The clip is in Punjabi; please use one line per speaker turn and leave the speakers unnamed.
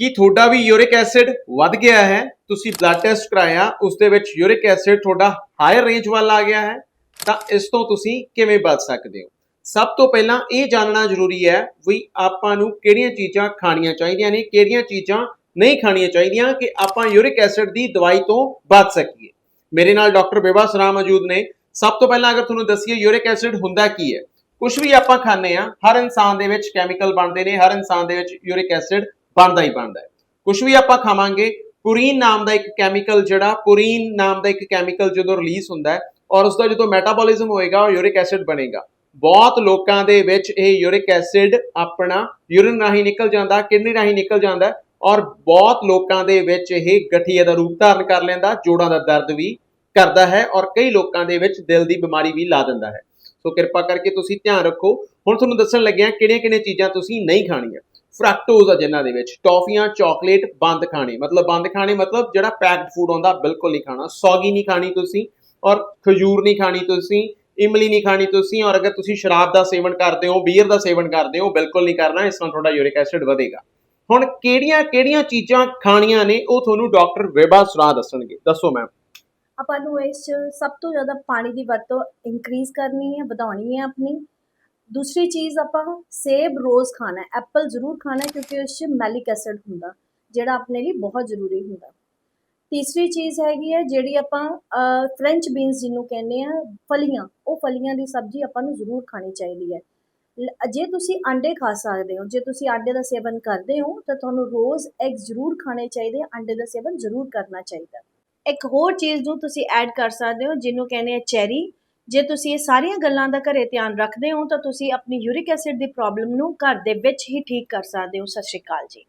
ਕਿ ਤੁਹਾਡਾ ਵੀ ਯੂਰਿਕ ਐਸਿਡ ਵੱਧ ਗਿਆ ਹੈ। ਤੁਸੀਂ ਬਲੱਡ ਟੈਸਟ ਕਰਾਇਆ ਉਸ ਦੇ ਵਿੱਚ ਯੂਰਿਕ ਐਸਿਡ ਤੁਹਾਡਾ ਹਾਇਰ ਰੇਂਜ ਵੱਲ ਆ ਗਿਆ ਹੈ। ਤਾਂ ਇਸ ਤੋਂ ਤੁਸੀਂ ਕਿਵੇਂ ਬਚ ਸਕਦੇ ਹੋ? ਸਭ ਤੋਂ ਪਹਿਲਾਂ ਇਹ ਜਾਣਨਾ ਜ਼ਰੂਰੀ ਹੈ ਵੀ ਆਪਾਂ ਨੂੰ ਕਿਹੜੀਆਂ ਚੀਜ਼ਾਂ ਖਾਣੀਆਂ ਚਾਹੀਦੀਆਂ ਨੇ, ਕਿਹੜੀਆਂ ਚੀਜ਼ਾਂ ਨਹੀਂ ਖਾਣੀਆਂ ਚਾਹੀਦੀਆਂ ਕਿ ਆਪਾਂ ਯੂਰਿਕ ਐਸਿਡ ਦੀ ਦਵਾਈ ਤੋਂ ਬਚ ਸਕੀਏ। ਮੇਰੇ ਨਾਲ ਡਾਕਟਰ ਬੇਬਾ ਸਰਾ ਮੌਜੂਦ ਨੇ। ਸਭ ਤੋਂ ਪਹਿਲਾਂ ਅਗਰ ਤੁਹਾਨੂੰ ਦੱਸੀਏ ਯੂਰਿਕ ਐਸਿਡ ਹੁੰਦਾ ਕੀ ਹੈ। ਕੁਝ ਵੀ ਆਪਾਂ ਖਾਂਦੇ ਆ ਹਰ ਇਨਸਾਨ ਦੇ ਵਿੱਚ ਕੈਮੀਕਲ ਬਣਦੇ ਨੇ, ਹਰ ਇਨਸਾਨ ਦੇ ਵਿੱਚ ਯੂਰਿਕ ਐਸਿਡ ਬਣਦਾ ਹੀ ਬਣਦਾ ਹੈ। ਕੁਝ ਵੀ ਆਪਾਂ ਖਾਵਾਂਗੇ, ਪੁਰੀਨ ਨਾਮ ਦਾ ਇੱਕ ਕੈਮੀਕਲ ਜਿਹੜਾ, ਪੁਰੀਨ ਨਾਮ ਦਾ ਇੱਕ ਕੈਮੀਕਲ ਜਦੋਂ ਰਿਲੀਜ਼ ਹੁੰਦਾ ਹੈ ਔਰ ਉਸ ਦਾ ਜਦੋਂ ਮੈਟਾਬੋਲਿਜ਼ਮ ਹੋਏਗਾ, ਉਹ ਯੂਰਿਕ ਐਸਿਡ ਬਣੇਗਾ। ਬਹੁਤ ਲੋਕਾਂ ਦੇ ਵਿੱਚ ਇਹ ਯੂਰਿਕ ਐਸਿਡ ਆਪਣਾ ਯੂਰਿਨ ਰਾਹੀਂ ਨਿਕਲ ਜਾਂਦਾ, ਕਿਡਨੀ ਰਾਹੀਂ ਨਿਕਲ ਜਾਂਦਾ ਔਰ ਬਹੁਤ ਲੋਕਾਂ ਦੇ ਵਿੱਚ ਇਹ ਗਠੀਏ ਦਾ ਰੂਪ ਧਾਰਨ ਕਰ ਲੈਂਦਾ, ਜੋੜਾਂ ਦਾ ਦਰਦ ਵੀ ਕਰਦਾ ਹੈ ਔਰ ਕਈ ਲੋਕਾਂ ਦੇ ਵਿੱਚ ਦਿਲ ਦੀ ਬਿਮਾਰੀ ਵੀ ਲਾ ਦਿੰਦਾ ਹੈ। ਸੋ ਕਿਰਪਾ ਕਰਕੇ ਤੁਸੀਂ ਧਿਆਨ ਰੱਖੋ। ਹੁਣ ਤੁਹਾਨੂੰ ਦੱਸਣ ਲੱਗਿਆ ਕਿਹੜੀਆਂ-ਕਿਹੜੀਆਂ ਚੀਜ਼ਾਂ ਤੁਸੀਂ ਨਹੀਂ ਖਾਣੀਆਂ। ਫਰੈਕਟੋਜ਼ ਆ ਜਿਨ੍ਹਾਂ ਦੇ ਵਿੱਚ। ਟੌਫੀਆਂ, ਚਾਕਲੇਟ, ਬੰਦ ਖਾਣੇ। ਮਤਲਬ ਬੰਦ ਖਾਣੇ ਮਤਲਬ ਜਿਹੜਾ ਪੈਕਡ ਫੂਡ ਆਉਂਦਾ ਬਿਲਕੁਲ ਨਹੀਂ ਖਾਣਾ। ਸੌਗੀ ਨਹੀਂ ਖਾਣੀ ਤੁਸੀਂ ਔਰ ਖਜੂਰ ਨਹੀਂ ਖਾਣੀ ਤੁਸੀਂ, ਇਮਲੀ ਨਹੀਂ ਖਾਣੀ ਤੁਸੀਂ ਔਰ ਅਗਰ ਤੁਸੀਂ ਸ਼ਰਾਬ ਦਾ ਸੇਵਨ ਕਰਦੇ ਹੋ, ਬੀਅਰ ਦਾ ਸੇਵਨ ਕਰਦੇ ਹੋ, ਬਿਲਕੁਲ ਨਹੀਂ ਕਰਨਾ, ਇਸ ਨਾਲ ਤੁਹਾਡਾ ਯੂਰਿਕ ਐਸਿਡ ਵਧੇਗਾ। ਹੁਣ ਕਿਹੜੀਆਂ-ਕਿਹੜੀਆਂ ਚੀਜ਼ਾਂ ਖਾਣੀਆਂ ਨੇ, ਉਹ ਤੁਹਾਨੂੰ ਡਾਕਟਰ ਵੇਬਾ ਸੁਰਾ ਦੱਸਣਗੇ। ਦੱਸੋ ਮੈਮ
ਆਪਾਂ ਨੂੰ ਇਸ ਸਭ ਤੋਂ ਜ਼ਿਆਦਾ ਪਾਣੀ ਦੀ ਵਰਤੋਂ ਇਨਕਰੀਜ਼ ਕਰਨੀ ਹੈ, ਵਧਾਉਣੀ ਹੈ ਆਪਣੀ। ਦੂਸਰੀ ਚੀਜ਼ ਆਪਾਂ ਸੇਬ ਰੋਜ਼ ਖਾਣਾ ਹੈ, ਐਪਲ ਜ਼ਰੂਰ ਖਾਣਾ ਹੈ ਕਿਉਂਕਿ ਉਸ 'ਚ ਮੈਲਿਕ ਐਸਿਡ ਹੁੰਦਾ, ਜਿਹੜਾ ਆਪਣੇ ਲਈ ਬਹੁਤ ਜ਼ਰੂਰੀ ਹੁੰਦਾ। ਤੀਸਰੀ ਚੀਜ਼ ਹੈਗੀ ਹੈ ਜਿਹੜੀ ਆਪਾਂ ਫ੍ਰੈਂਚ ਬੀਨਸ ਜਿਹਨੂੰ ਕਹਿੰਦੇ ਆ ਫਲੀਆਂ, ਉਹ ਫਲੀਆਂ ਦੀ ਸਬਜ਼ੀ ਆਪਾਂ ਨੂੰ ਜ਼ਰੂਰ ਖਾਣੀ ਚਾਹੀਦੀ ਹੈ। ਲ- ਜੇ ਤੁਸੀਂ ਅੰਡੇ ਖਾ ਸਕਦੇ ਹੋ, ਜੇ ਤੁਸੀਂ ਅੰਡੇ ਦਾ ਸੇਵਨ ਕਰਦੇ ਹੋ, ਤਾਂ ਤੁਹਾਨੂੰ ਰੋਜ਼ ਐਗ ਜ਼ਰੂਰ ਖਾਣੇ ਚਾਹੀਦੇ ਆ ਅੰਡੇ ਦਾ ਸੇਵਨ ਜ਼ਰੂਰ ਕਰਨਾ ਚਾਹੀਦਾ। ਇੱਕ ਹੋਰ ਚੀਜ਼ ਨੂੰ ਤੁਸੀਂ ਐਡ ਕਰ ਸਕਦੇ ਹੋ, ਜਿਹਨੂੰ ਕਹਿੰਦੇ ਆ ਚੈਰੀ ਜੇ ਤੁਸੀਂ ਇਹ ਸਾਰੀਆਂ ਗੱਲਾਂ ਦਾ ਘਰੇ ਧਿਆਨ ਰੱਖਦੇ ਹੋ ਤਾਂ ਤੁਸੀਂ ਆਪਣੀ ਯੂਰਿਕ ਐਸਿਡ ਦੀ ਪ੍ਰੋਬਲਮ ਨੂੰ ਘਰ ਦੇ ਵਿੱਚ ਹੀ ਠੀਕ ਕਰ ਸਕਦੇ ਹੋ। ਸਤਿ ਸ਼੍ਰੀ ਅਕਾਲ ਜੀ।